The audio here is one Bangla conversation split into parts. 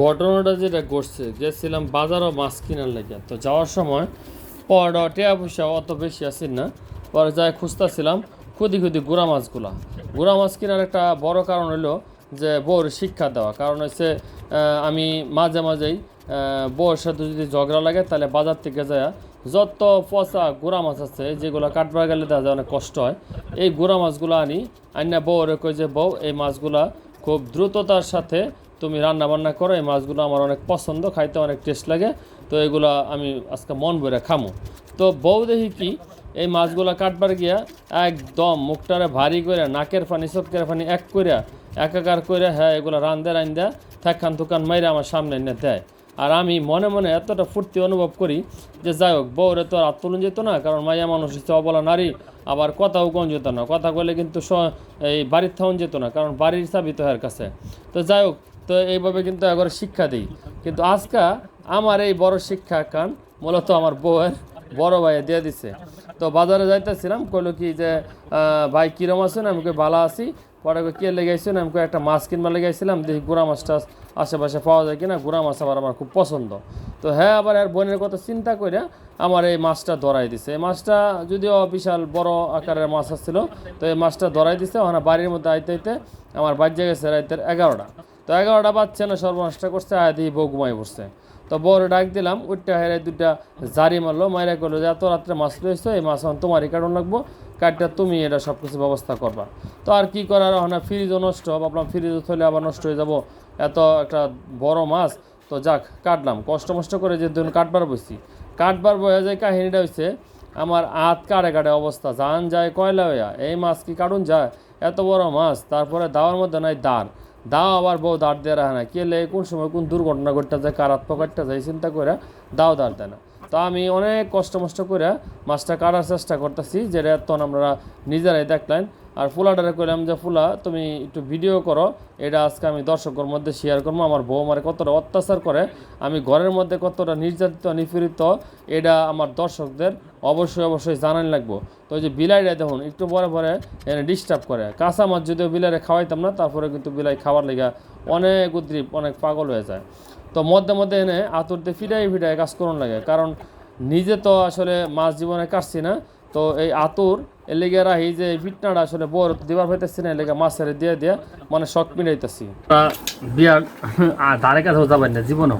ঘটনাটা যেটা ঘটছে গেছিলাম বাজারও মাছ কেনার লেগে। তো যাওয়ার সময় পরে টিয়া পয়সা অত বেশি আসেন না। পরে যাই খুঁজতেছিলাম খুদি খুদি গুড়া মাছগুলা। গুড়া মাছ কেনার একটা বড় কারণ হলো যে বউর শিক্ষা দেওয়া। কারণ হচ্ছে আমি মাঝে মাঝেই আহ, বউয়ের সাথে যদি ঝগড়া লাগে তাহলে বাজার থেকে যায় যত পচা গুড়া মাছ আছে যেগুলো কাটবার গেলে দেখা যায় অনেক কষ্ট হয় এই গুড়া মাছগুলো আনি। আইনা বউরে কই যে বউ এই মাছগুলা খুব দ্রুততার সাথে তুমি রান্না বান্না করো, এই মাছগুলো আমার অনেক পছন্দ, খাইতে অনেক টেস্ট লাগে, তো এগুলো আমি আজকে মন ভরে খামো। তো বউ দেখি কি, এই মাছগুলো কাটবার গিয়া একদম মুখটারে ভারী করে নাকের পানি চটকের পানি এক করে একাকার করে হ্যাঁ এগুলো রান্ধে রান্ধে থাকান থুকান মাইরে আমার সামনে এনে দেয়। আর আমি মনে মনে এতটা ফুর্তি অনুভব করি যে যাই হোক, বউরে তো আর আত্মলন যেত না, কারণ মাইয়া মানুষ হচ্ছে অবলা নারী, আবার কথাও কোন যেত না। কথা বলে কিন্তু এই বাড়ির থাউন যেত না, কারণ বাড়ির চাবি তো কাছে। তো যাই হোক তো এইভাবে কিন্তু একবার শিক্ষা দিই। কিন্তু আজকা আমার এই বড় শিক্ষা কান মূলত আমার বউয়ের বড় ভাইয়ে দিয়ে দিছে। তো বাজারে যাইতেছিলাম কইলো কি যে ভাই কিরম আছেন? আমি কই ভালো আছি। পরে কে লেগেছেন আমি কই, একটা মাছ কিনবা লেগেছিলাম দেখি গুড়া মাছটা আশেপাশে পাওয়া যায় কিনা। গুড়া মাছ আবার আমার খুব পছন্দ। তো হ্যাঁ আবার আর বোনের কথা চিন্তা করে আমার এই মাছটা ধরাই দিছে। এই মাছটা যদিও বিশাল বড় আকারের মাছ আসছিল তো এই মাছটা ধরাই দিছে। ওখানে বাড়ির মধ্যে আইতে আইতে আমার বাজ্যে গেছে রাইতের এগারোটা। তো এগারোটা বাচ্চা না, সর্বনাশটা করছে, আয় দিয়ে বউ ঘুমাই পড়ছে। তো বড় ডাক দিলাম উঠটা হেরে দুটা জারি মারলো, মাইরা করল যে, এত রাত্রে মাছ লইছো, এই মাছ এখন তোমারই কারণ লাগবো কাঠটা তুমি এটা সব কিছু ব্যবস্থা করবা। তো আর কি করার ওখানে ফ্রিজও নষ্ট, ভাবলাম ফ্রিজও থলে আবার নষ্ট হয়ে যাব, এত একটা বড় মাছ। তো যাক, কাটলাম, কষ্ট মষ্ট করে যে ধরুন কাটবার বসছি কাটবার বয়ে যায়, কাহিনীটা হচ্ছে আমার আত কাটে কাটে অবস্থা, জান যায়, কয়লা হইয়া, এই মাছ কি কাটুন যায়? এত বড় মাছ, তারপরে দাওয়ার মধ্যে নাই দাঁড়। দাও আবার বউ দাঁড় দেওয়া রাখে না। কে কোন সময় কোন দুর্ঘটনা ঘটতে যায় কারাত পকেটটা যায় চিন্তা করে দাও দাঁড় দেয় না। তো আমি অনেক কষ্ট মষ্ট করে মাছটা কাটার চেষ্টা করতেছি, যেটা তখন আমরা নিজেরাই দেখলেন আর ফুলাটারে কইলাম যে, ফুলা, তুমি একটু ভিডিও করো, এটা আজকে আমি দর্শকের মধ্যে শেয়ার করব। আমার বউ আমার কতটা অত্যাচার করে, আমি ঘরের মধ্যে কতটা নির্যাতিত, নিপীড়িত, এটা আমার দর্শকদের অবশ্যই অবশ্যই জানান লাগবো। তো ওই যে বিলাইটা দেখুন, একটু পরে পরে এনে ডিস্টার্ব করে। কাঁচা মাছ যদিও বিলাইরে খাওয়াইতাম না, তারপরে কিন্তু বিলাই খাওয়ার লেগে অনেক উদ্রীপ, অনেক পাগল হয়ে যায়। তো মধ্যে মধ্যে এনে আতুরতে ফিটাই ফিটাই কাজ করুন লাগে। কারণ নিজে তো আসলে মাছ জীবনে কাটছি না, তো এই আতুর এর লেগে রাহি যে ফিটনাটা আসলে বড় দিবার হইতেছি না, এর লেগে মাছের দিয়ে দিয়ে মানে শখ মিলাইতেছি। বিয়ার ধারে কাছেও যাবেন না, জীবনও।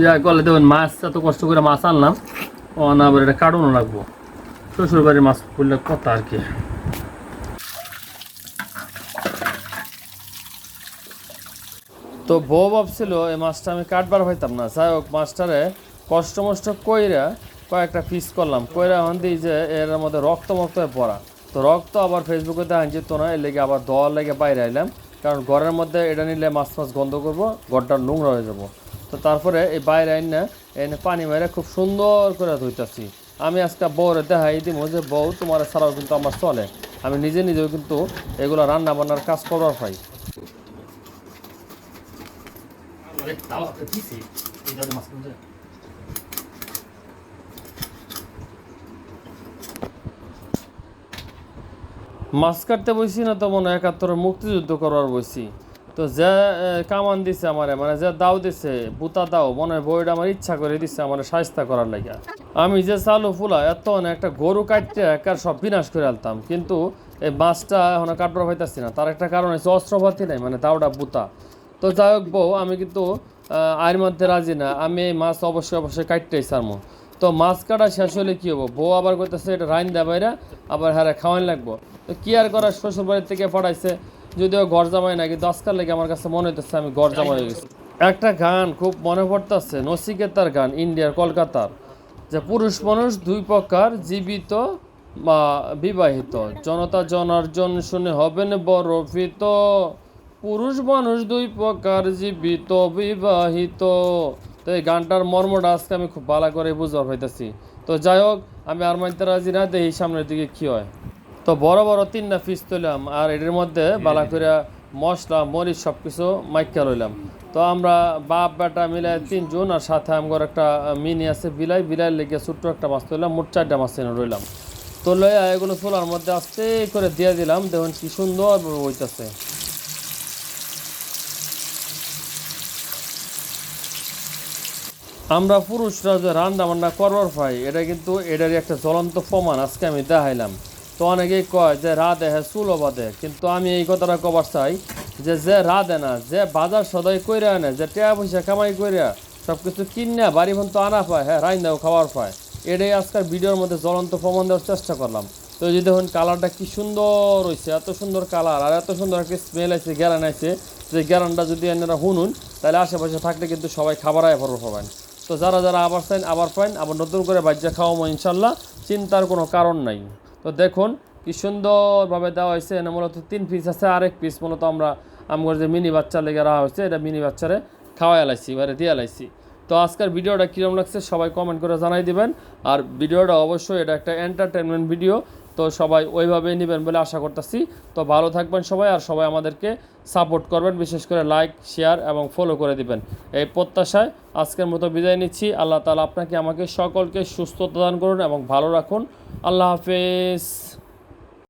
ইয়া করলে দেখুন মাছ, এত কষ্ট করে মাছ আনলাম ও না এটা কাটুনও লাগবো। শ্বশুর বাড়ির মাছ করলে কথা আর কি। তো বউ ভাবছিল এই মাছটা আমি কাটবার হইতাম না। যাই হোক, মাছটারে কষ্ট মষ্ট কইরা কয়েকটা পিস করলাম। কইরা এখন দিই যে, এর মধ্যে রক্ত মক্ত পড়া। তো রক্ত আবার ফেসবুকে দেখা যেত না এর লেগে আবার দল লেগে বাইরে আইলাম। কারণ ঘরের মধ্যে এটা নিলে মাছ মাছ গন্ধ করব, ঘরটা নোংরা হয়ে যাব। তো তারপরে এই বাইরে আইন না এনে পানি মেরে খুব সুন্দর করে ধুইতেছি। আমি আজকে বউরে দেখাই দিব যে, বউ, তোমার ছাড়াও কিন্তু আমার চলে। আমি নিজে নিজেও কিন্তু এগুলো রান্না বান্নার কাজ করার পাই। মাছ কাটতে বসি না তো মনে একাত্তরের মুক্তিযুদ্ধ করবার বসি তো যে কামান দিছে আমারে মানে যে দাও দিছে, বুতা দাও, মনে হয় বইটা আমার ইচ্ছা করে দিছে, আমার সাহিস্তা করার লাগে আমি যে চালু ফুলা, এত একটা গরু কাটতে একার সব বিনাশ করে আলতাম। কিন্তু এই মাছটা এখন কাটবার হইতাছি না। তার একটা কারণ হচ্ছে অস্ত্রপাতি নাই মানে দাওটা বুতা। তো যাই হোক বউ, আমি কিন্তু আয়ের মধ্যে রাজি না। আমি এই মাছ অবশ্যই অবশ্যই কাটতেই সারমো তো মাছ কাটা শেষ হলে কি হব? বউ আবার কইতেছে, এটা রাইন দেয় বাইরা আবার হ্যাঁ খাওয়ান লাগবো। তো কি আর করার? শ্বশুর বাড়ির থেকে পড়াইছে। যদিও ঘর জামাই না কিন্তু লেগে আমার কাছে মনে হইতেছে আমি ঘর জামাই হয়ে গেছি। একটা গান খুব মনে পড়তেছে, নসিকেতার গান, ইন্ডিয়ার কলকাতার, যে পুরুষ মানুষ দুই প্রকার, জীবিত বা বিবাহিত। জনতা জনার্জন শুনে হবেন বড় ভীত পুরুষ মানুষ দুই প্রকার জীবিত বিবাহিত। তো এই গানটার মর্মটা আজকে আমি খুব ভালো করে বুঝবার পাইতেছি। তো যাই হোক আমি আর মানতে রাজি না দেখি সামনের দিকে কি হয়। তো বড় বড় তিনটা পিস তুললাম আর এটির মধ্যে বালা করে মশলা মরিচ সব কিছু মাইকা লইলাম তো আমরা বাপ বেটা মিলাই তিনজন আর সাথে আমার একটা মিনি আছে বিলাই। বিলাই লেগে ছোট্ট একটা মাছ তুললাম মোট চারটা মাছ এনে রইলাম। তো লইয়া এগুলো চুলার মধ্যে আস্তে করে দিয়ে দিলাম দেখুন কি সুন্দর হইতেছে। আমরা পুরুষরা যে রান্না বান্না করবার পাই, এটা কিন্তু এটারই একটা জ্বলন্ত প্রমাণ। আজকে আমি দেখাইলাম। তো অনেকেই কয় যে রা দেহে চুলো বাদে কিন্তু আমি এই কথাটা কবার চাই যে যে রা দে না, যে বাজার সদাই কইরা আনে, যে টাকা পয়সা কামাই কইরা সব কিছু কিনা বাড়ি তো আনা পায় হ্যাঁ রাইন্দাও খাওয়ার পায়, এটাই আজকের ভিডিওর মধ্যে জ্বলন্ত প্রমাণ দেওয়ার চেষ্টা করলাম। তো যদি দেখুন, কালারটা কি সুন্দর হয়েছে এত সুন্দর কালার, আর এত সুন্দর একটা স্মেল আছে গ্যারান আছে যে গ্যারানটা যদি আপনারা শুনুন, তাহলে আশেপাশে থাকলে কিন্তু সবাই খাবার আয় ভরবো পাবেন তো যারা যারা আবার চাইন আবার পাইন আবার নতুন করে বাজ্যা খাওয়াবো ইনশাল্লাহ, চিন্তার কোনো কারণ নাই। তো দেখুন, কি সুন্দরভাবে দেওয়া হয়েছে, এনে মূলত তিন পিস আছে, আরেক পিস মূলত আমরা আমার যে মিনি বাচ্চা লেগে রাখা হয়েছে, এটা মিনি বাচ্চারে খাওয়াই লাইছি এবারে দিয়ে লাইছি তো আজকের ভিডিওটা কীরকম লাগছে সবাই কমেন্ট করে জানাই দিবেন, আর ভিডিওটা অবশ্যই এটা একটা এন্টারটেনমেন্ট ভিডিও তো সবাই ওইভাবেই নেবেন বলে আশা করতেছি। তো ভালো থাকবেন সবাই আর সবাই আমাদেরকে সাপোর্ট করবেন, বিশেষ করে লাইক শেয়ার এবং ফলো করে দিবেন। এই প্রত্যাশায় আজকের মতো বিদায় নিচ্ছি। আল্লাহ তালা আপনাকে আমাকে সকলকে সুস্থতা দান করুন এবং ভালো রাখুন। আল্লাহ হাফেজ।